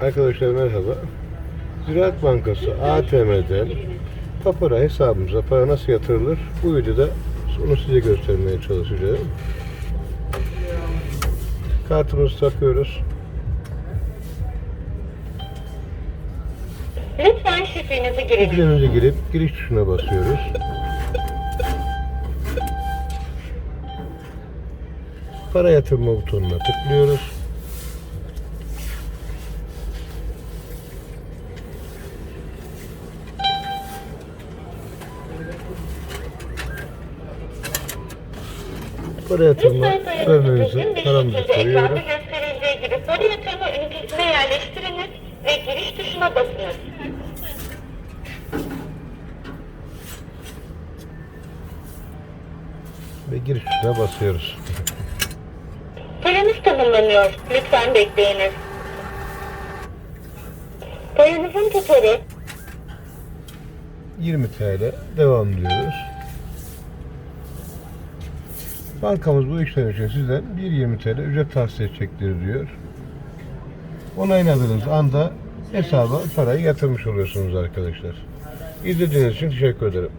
Arkadaşlar merhaba. Ziraat Bankası ATM'den papara hesabımıza para nasıl yatırılır? Bu videoda onu size göstermeye çalışacağım. Kartımızı takıyoruz. Lütfen şifrenizi girin. Şifremizi girip giriş tuşuna basıyoruz. Para yatırma butonuna tıklıyoruz. Para yatırma bir paramızı koyuyoruz. gösterildiği gibi para yatırma ünitesine yerleştiriniz ve giriş tuşuna basınız. Ve giriş tuşuna basıyoruz. Paranız tanımlanıyor. Lütfen bekleyiniz. Paranızın tutarı 20 TL devam diyoruz. Bankamız bu işlem için sizden 1.20 TL ücret tahsil edecektir diyor. Onayladığınız anda hesaba parayı yatırmış oluyorsunuz arkadaşlar. İzlediğiniz için teşekkür ederim.